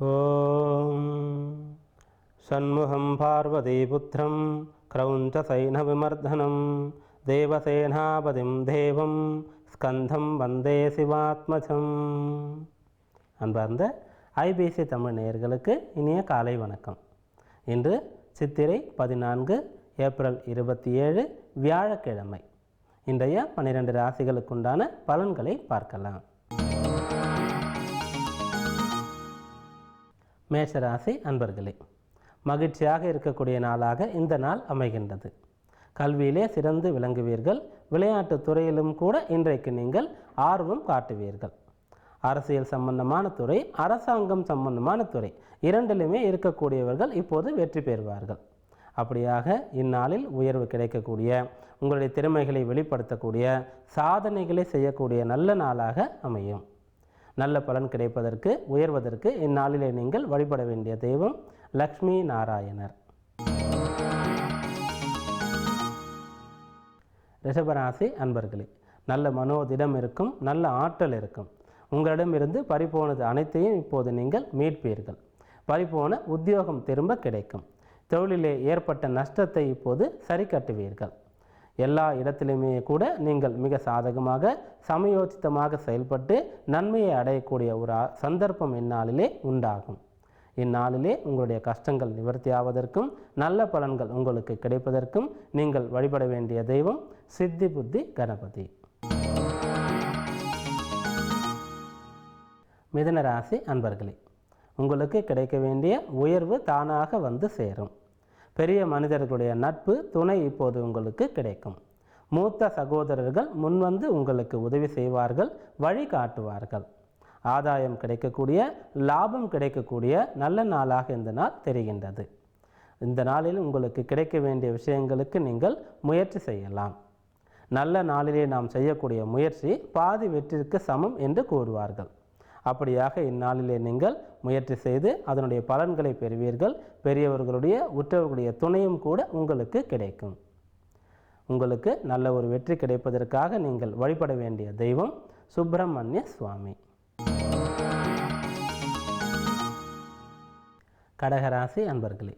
ॐ सन्मुहं पार्वतीपुत्रं क्रौञ्चसैनविमर्दनं தேவசேனாபதிம் தேவம் ஸ்கந்தம் வந்தே சிவாத்மஜம் அன்பார்ந்த ஐபிசி தமிழ் நேயர்களுக்கு இனிய காலை வணக்கம் இன்று சித்திரை பதினான்கு ஏப்ரல் இருபத்தி ஏழு வியாழக்கிழமை இன்றைய பன்னிரெண்டு ராசிகளுக்குண்டான பலன்களை பார்க்கலாம் மேஷராசி அன்பர்களே மகிழ்ச்சியாக இருக்கக்கூடிய நாளாக இந்த நாள் அமைகின்றது. கல்வியிலே சிறந்து விளங்குவீர்கள். விளையாட்டுத் துறையிலும் கூட இன்றைக்கு நீங்கள் ஆர்வம் காட்டுவீர்கள். அரசியல் சம்பந்தமான துறை அரசாங்கம் சம்பந்தமான துறை இரண்டிலுமே இருக்கக்கூடியவர்கள் இப்போது வெற்றி பெறுவார்கள். அப்படியாக இந்நாளில் உயர்வு கிடைக்கக்கூடிய உங்களுடைய திறமைகளை வெளிப்படுத்தக்கூடிய சாதனைகளை செய்யக்கூடிய நல்ல நாளாக அமையும். நல்ல பலன் கிடைப்பதற்கு உயர்வதற்கு இந்நாளிலே நீங்கள் வழிபட வேண்டிய தெய்வம் லக்ஷ்மி நாராயணர். ரிஷபராசி அன்பர்களே நல்ல மனோதிடம் இருக்கும் நல்ல ஆற்றல் இருக்கும். உங்களிடமிருந்து பறிபோனது அனைத்தையும் இப்போது நீங்கள் மீட்பீர்கள். பறிபோன உத்தியோகம் திரும்ப கிடைக்கும். தொழிலே ஏற்பட்ட நஷ்டத்தை இப்போது சரி கட்டுவீர்கள். எல்லா இடத்திலுமே கூட நீங்கள் மிக சாதகமாக சமயோசித்தமாக செயல்பட்டு நன்மையை அடையக்கூடிய ஒரு சந்தர்ப்பம் இந்நாளிலே உண்டாகும். இந்நாளிலே உங்களுடைய கஷ்டங்கள் நிவர்த்தியாவதற்கும் நல்ல பலன்கள் உங்களுக்கு கிடைப்பதற்கும் நீங்கள் வழிபட வேண்டிய தெய்வம் சித்தி புத்தி கணபதி. மிதனராசி அன்பர்களே உங்களுக்கு கிடைக்க வேண்டிய உயர்வு தானாக வந்து சேரும். பெரிய மனிதர்களுடைய நட்பு துணை இப்போது உங்களுக்கு கிடைக்கும். மூத்த சகோதரர்கள் முன்வந்து உங்களுக்கு உதவி செய்வார்கள் வழி காட்டுவார்கள். ஆதாயம் கிடைக்கக்கூடிய லாபம் கிடைக்கக்கூடிய நல்ல நாளாக இந்த நாள் தெரிகின்றது. இந்த நாளில் உங்களுக்கு கிடைக்க வேண்டிய விஷயங்களுக்கு நீங்கள் முயற்சி செய்யலாம். நல்ல நாளிலே நாம் செய்யக்கூடிய முயற்சி பாதி வெற்றிற்கு சமம் என்று கூறுவார்கள். அப்படியாக இந்நாளிலே நீங்கள் முயற்சி செய்து அதனுடைய பலன்களை பெறுவீர்கள். பெரியவர்களுடைய உற்றவர்களுடைய துணையும் கூட உங்களுக்கு கிடைக்கும். உங்களுக்கு நல்ல ஒரு வெற்றி கிடைப்பதற்காக நீங்கள் வழிபட வேண்டிய தெய்வம் சுப்பிரமணிய சுவாமி. கடகராசி அன்பர்களே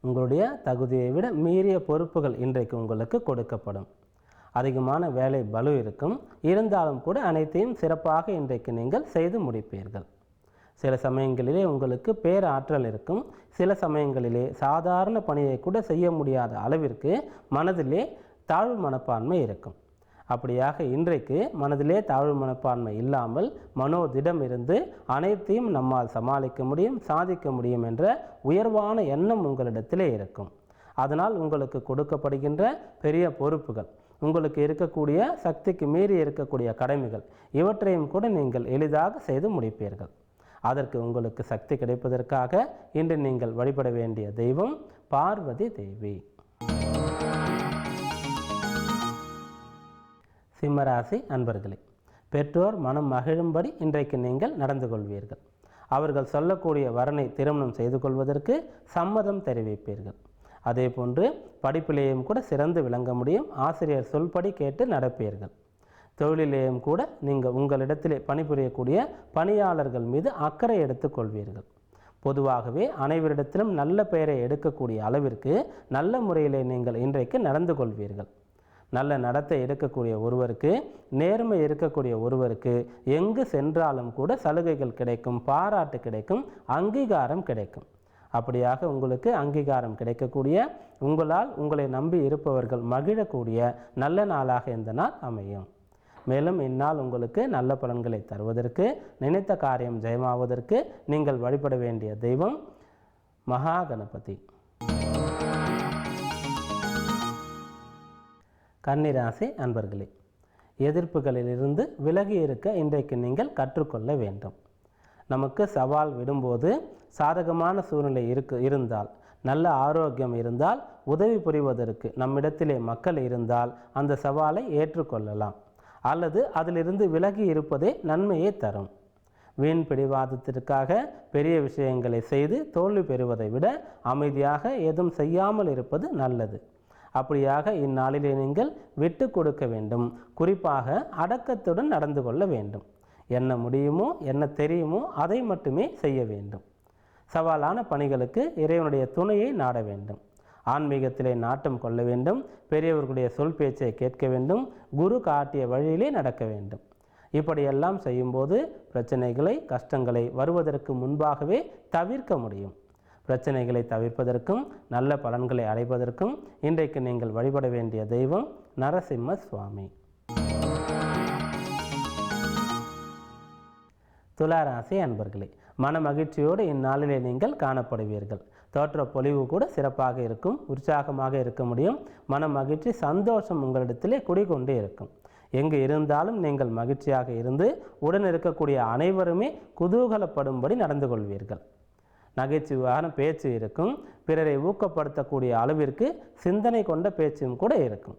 உங்களுடைய தகுதியை விட மீறிய பொறுப்புகள் இன்றைக்கு உங்களுக்கு கொடுக்கப்படும். அதிகமான வேலை பலு இருக்கும். இருந்தாலும் கூட அனைத்தையும் சிறப்பாக இன்றைக்கு நீங்கள் செய்து முடிப்பீர்கள். சில சமயங்களிலே உங்களுக்கு பேராற்றல் இருக்கும். சில சமயங்களிலே சாதாரண பணியை கூட செய்ய முடியாத அளவிற்கு மனதிலே தாழ்வு மனப்பான்மை இருக்கும். அப்படியாக இன்றைக்கு மனதிலே தாழ்வு மனப்பான்மை இல்லாமல் மனோதிடம் இருந்து அனைத்தையும் நம்மால் சமாளிக்க முடியும் சாதிக்க முடியும் என்ற உயர்வான எண்ணம் உங்களிடத்திலே இருக்கும். அதனால் உங்களுக்கு கொடுக்கப்படுகின்ற பெரிய பொறுப்புகள் உங்களுக்கு இருக்கக்கூடிய சக்திக்கு மீறி இருக்கக்கூடிய கடமைகள் இவற்றையும் கூட நீங்கள் எளிதாக செய்து முடிப்பீர்கள். அதற்கு உங்களுக்கு சக்தி கிடைப்பதற்காக இன்று நீங்கள் வழிபட வேண்டிய தெய்வம் பார்வதி தேவி. சிம்மராசி அன்பர்களே பெற்றோர் மனம் மகிழும்படி இன்றைக்கு நீங்கள் நடந்து கொள்வீர்கள். அவர்கள் சொல்லக்கூடிய வரனை திருமணம் செய்து கொள்வதற்கு சம்மதம் தெரிவிப்பீர்கள். அதே போன்று படிப்பிலேயும் கூட சிறந்து விளங்க முடியும். ஆசிரியர் சொல்படி கேட்டு நடப்பீர்கள். தொழிலிலேயும் கூட நீங்கள் உங்களிடத்திலே பணிபுரியக்கூடிய பணியாளர்கள் மீது அக்கறை எடுத்துக் கொள்வீர்கள். பொதுவாகவே அனைவரிடத்திலும் நல்ல பெயரை எடுக்கக்கூடிய அளவிற்கு நல்ல முறையிலே நீங்கள் இன்றைக்கு நடந்து கொள்வீர்கள். நல்ல நடத்தை எடுக்கக்கூடிய ஒருவருக்கு நேர்மை இருக்கக்கூடிய ஒருவருக்கு எங்கு சென்றாலும் கூட சலுகைகள் கிடைக்கும் பாராட்டு கிடைக்கும் அங்கீகாரம் கிடைக்கும். அப்படியாக உங்களுக்கு அங்கீகாரம் கிடைக்கக்கூடிய உங்களால் உங்களை நம்பி இருப்பவர்கள் மகிழக்கூடிய நல்ல நாளாக இந்த நாள் அமையும். மேலும் இந்நாள் உங்களுக்கு நல்ல பலன்களை தருவதற்கு நினைத்த காரியம் ஜெயமாவதற்கு நீங்கள் வழிபட வேண்டிய தெய்வம் மகா கணபதி கன்னிராசி அன்பர்களே எதிர்ப்புகளிலிருந்து விலகி இருக்க இன்றைக்கு நீங்கள் கற்றுக்கொள்ள வேண்டும். நமக்கு சவால் விடும்போது சாதகமான சூழ்நிலை இருக்கு இருந்தால் நல்ல ஆரோக்கியம் இருந்தால் உதவி புரிவதற்கு நம்மிடத்திலே மக்கள் இருந்தால் அந்த சவாலை ஏற்றுக்கொள்ளலாம். அல்லது அதிலிருந்து விலகி இருப்பதே நன்மையை தரும். வீண் பிடிவாதத்திற்காக பெரிய விஷயங்களை செய்து தோல்வி பெறுவதை விட அமைதியாக எதுவும் செய்யாமல் இருப்பது நல்லது. அப்படியாக இந்நாளிலே நீங்கள் விட்டு கொடுக்க வேண்டும். குறிப்பாக அடக்கத்துடன் நடந்து கொள்ள வேண்டும். என்ன முடியுமோ என்ன தெரியுமோ அதை மட்டுமே செய்ய வேண்டும். சவாலான பணிகளுக்கு இறைவனுடைய துணையை நாட வேண்டும். ஆன்மீகத்திலே நாட்டம் கொள்ள வேண்டும். பெரியவர்களுடைய சொல் பேச்சை கேட்க வேண்டும். குரு காட்டிய வழியிலே நடக்க வேண்டும். இப்படியெல்லாம் செய்யும்போது பிரச்சனைகளை கஷ்டங்களை வருவதற்கு முன்பாகவே தவிர்க்க முடியும். பிரச்சனைகளை தவிர்ப்பதற்கும் நல்ல பலன்களை அடைவதற்கும் இன்றைக்கு நீங்கள் வழிபட வேண்டிய தெய்வம் நரசிம்ம சுவாமி. துளாராசி அன்பர்களே மன மகிழ்ச்சியோடு இந்நாளிலே நீங்கள் காணப்படுவீர்கள். தோற்ற பொலிவு கூட சிறப்பாக இருக்கும் உற்சாகமாக இருக்க முடியும். மன மகிழ்ச்சி சந்தோஷம் உங்களிடத்திலே குடிகொண்டு இருக்கும். எங்கு இருந்தாலும் நீங்கள் மகிழ்ச்சியாக இருந்து உடன் இருக்கக்கூடிய அனைவருமே குதூகலப்படும்படி நடந்து கொள்வீர்கள். நகைச்சுவையான பேச்சு இருக்கும். பிறரை ஊக்கப்படுத்தக்கூடிய அளவிற்கு சிந்தனை கொண்ட பேச்சும் கூட இருக்கும்.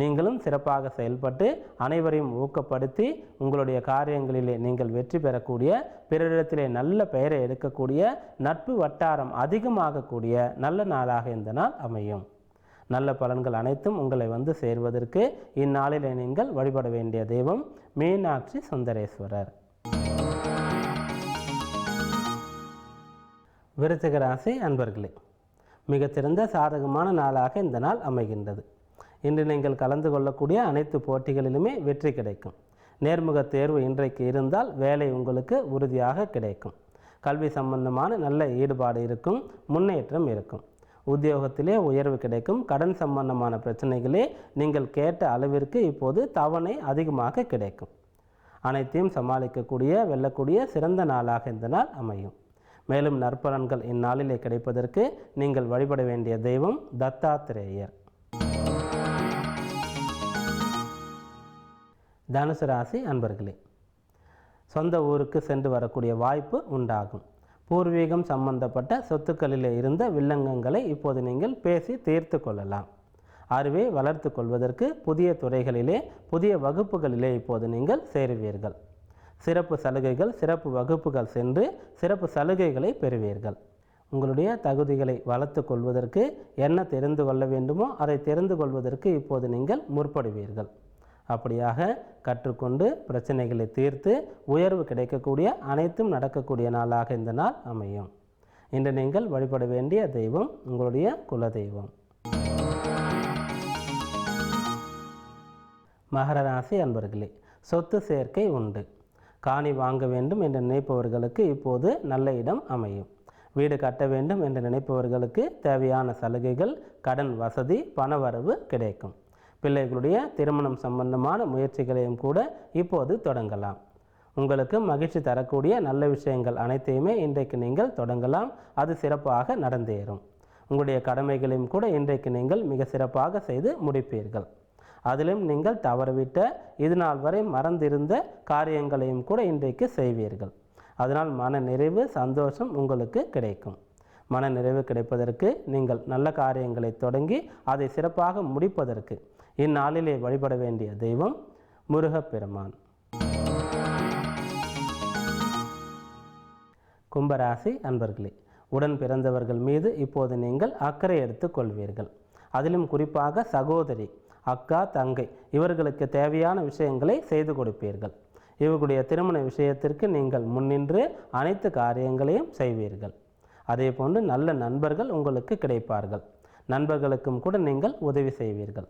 நீங்களும் சிறப்பாக செயல்பட்டு அனைவரையும் ஊக்கப்படுத்தி உங்களுடைய காரியங்களிலே நீங்கள் வெற்றி பெறக்கூடிய பிறரிடத்திலே நல்ல பெயரை எடுக்கக்கூடிய நட்பு வட்டாரம் அதிகமாகக்கூடிய நல்ல நாளாக இந்த நாள் அமையும். நல்ல பலன்கள் அனைத்தும் உங்களை வந்து சேர்வதற்கு இந்நாளிலே நீங்கள் வழிபட வேண்டிய தெய்வம் மீனாட்சி சுந்தரேஸ்வரர். விருச்சிக ராசி அன்பர்களே மிகச்சிறந்த சாதகமான நாளாக இந்த நாள் அமைகின்றது. இன்று நீங்கள் கலந்து கொள்ளக்கூடிய அனைத்து போட்டிகளிலுமே வெற்றி கிடைக்கும். நேர்முக தேர்வு இன்றைக்கு இருந்தால் வேலை உங்களுக்கு உறுதியாக கிடைக்கும். கல்வி சம்பந்தமான நல்ல ஈடுபாடு இருக்கும் முன்னேற்றம் இருக்கும். உத்தியோகத்திலே உயர்வு கிடைக்கும் கடன் சம்பந்தமான பிரச்சனைகளே நீங்கள் கேட்ட அளவிற்கு இப்போது தவணை அதிகமாக கிடைக்கும். அனைத்தையும் சமாளிக்கக்கூடிய வெல்லக்கூடிய சிறந்த நாளாக இந்த நாள் அமையும். மேலும் நற்பலன்கள் இந்நாளிலே கிடைப்பதற்கு நீங்கள் வழிபட வேண்டிய தெய்வம் தத்தாத்திரேயர். தனுசு ராசி அன்பர்களே சொந்த ஊருக்கு சென்று வரக்கூடிய வாய்ப்பு உண்டாகும். பூர்வீகம் சம்பந்தப்பட்ட சொத்துக்களிலே இருந்த வில்லங்கங்களை இப்போது நீங்கள் பேசி தீர்த்து கொள்ளலாம். அறிவை வளர்த்து கொள்வதற்கு புதிய துறைகளிலே புதிய வகுப்புகளிலே இப்போது நீங்கள் சேருவீர்கள். சிறப்பு சலுகைகள் சிறப்பு வகுப்புகள் சென்று சிறப்பு சலுகைகளை பெறுவீர்கள். உங்களுடைய தகுதிகளை வளர்த்து கொள்வதற்கு என்ன தெரிந்து கொள்ள வேண்டுமோ அதை தெரிந்து கொள்வதற்கு இப்போது நீங்கள் முற்படுவீர்கள். அப்படியாக கற்றுக்கொண்டு பிரச்சனைகளை தீர்த்து உயர்வு கிடைக்கக்கூடிய அனைத்தும் நடக்கக்கூடிய நாளாக இந்த நாள் அமையும். இன்று நீங்கள் வழிபட வேண்டிய தெய்வம் உங்களுடைய குலதெய்வம். மகர ராசி அன்பர்களே சொத்து சேர்க்கை உண்டு. காணி வாங்க வேண்டும் என்று நினைப்பவர்களுக்கு இப்போது நல்ல இடம் அமையும். வீடு கட்ட வேண்டும் என்று நினைப்பவர்களுக்கு தேவையான சலுகைகள் கடன் வசதி பணவரவு கிடைக்கும். பிள்ளைகளுடைய திருமணம் சம்பந்தமான முயற்சிகளையும் கூட இப்போது தொடங்கலாம். உங்களுக்கு மகிழ்ச்சி தரக்கூடிய நல்ல விஷயங்கள் அனைத்தையுமே இன்றைக்கு நீங்கள் தொடங்கலாம். அது சிறப்பாக நடந்தேறும். உங்களுடைய கடமைகளையும் கூட இன்றைக்கு நீங்கள் மிக சிறப்பாக செய்து முடிப்பீர்கள். அதிலும் நீங்கள் தவறவிட்ட இதுநாள் வரை மறந்திருந்த காரியங்களையும் கூட இன்றைக்கு செய்வீர்கள். அதனால் மன நிறைவு சந்தோஷம் உங்களுக்கு கிடைக்கும். மன நிறைவு கிடைப்பதற்கு நீங்கள் நல்ல காரியங்களை தொடங்கி அதை சிறப்பாக முடிப்பதற்கு இந்நாளிலே வழிபட வேண்டிய தெய்வம் முருகப்பெருமான். கும்பராசி அன்பர்களே உடன் பிறந்தவர்கள் மீது இப்போது நீங்கள் அக்கறை எடுத்துக் கொள்வீர்கள். அதிலும் குறிப்பாக சகோதரி அக்கா தங்கை இவர்களுக்கு தேவையான விஷயங்களை செய்து கொடுப்பீர்கள். இவர்களுடைய திருமண விஷயத்திற்கு நீங்கள் முன்னின்று அனைத்து காரியங்களையும் செய்வீர்கள். அதே போன்று நல்ல நண்பர்கள் உங்களுக்கு கிடைப்பார்கள். நண்பர்களுக்கும் கூட நீங்கள் உதவி செய்வீர்கள்.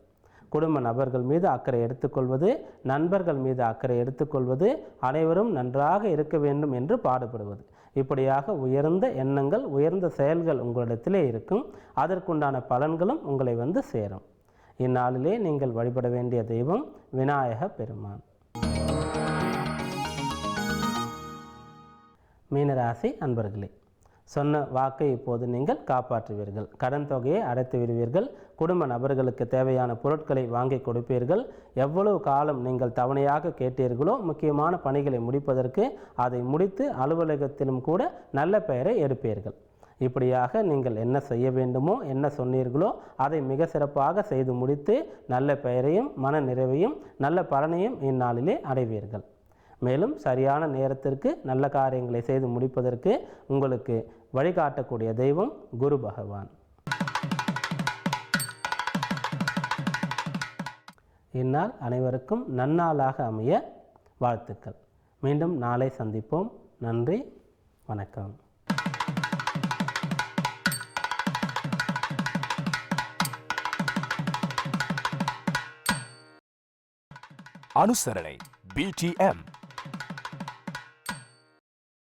குடும்ப நபர்கள் மீது அக்கறை எடுத்துக்கொள்வது நண்பர்கள் மீது அக்கறை எடுத்துக்கொள்வது அனைவரும் நன்றாக இருக்க வேண்டும் என்று பாடுபடுவது. இப்படியாக உயர்ந்த எண்ணங்கள் உயர்ந்த செயல்கள் உங்களிடத்திலே இருக்கும். அதற்குண்டான பலன்களும் உங்களை வந்து சேரும். இந்நாளிலே நீங்கள் வழிபட வேண்டிய தெய்வம் விநாயக பெருமான். மீனராசி அன்பர்களே சொன்ன வாக்கை இப்போது நீங்கள் காப்பாற்றுவீர்கள். கடன் தொகையை அடைத்து விடுவீர்கள். குடும்ப நபர்களுக்கு தேவையான பொருட்களை வாங்கி கொடுப்பீர்கள். எவ்வளவு காலம் நீங்கள் தவணையாக கேட்டீர்களோ முக்கியமான பணிகளை முடிப்பதற்கு அதை முடித்து அலுவலகத்திலும் கூட நல்ல பெயரை எடுப்பீர்கள். இப்படியாக நீங்கள் என்ன செய்ய வேண்டுமோ என்ன சொன்னீர்களோ அதை மிக சிறப்பாக செய்து முடித்து நல்ல பெயரையும் மன நிறைவையும் நல்ல பலனையும் இந்நாளிலே அடைவீர்கள். மேலும் சரியான நேரத்திற்கு நல்ல காரியங்களை செய்து முடிப்பதற்கு உங்களுக்கு வழிகாட்டக்கூடிய தெய்வம் குரு பகவான். இந்நாள் அனைவருக்கும் நன்னாளாக அமைய வாழ்த்துக்கள். மீண்டும் நாளை சந்திப்போம். நன்றி. வணக்கம். அனுசரணை பிடிஎம்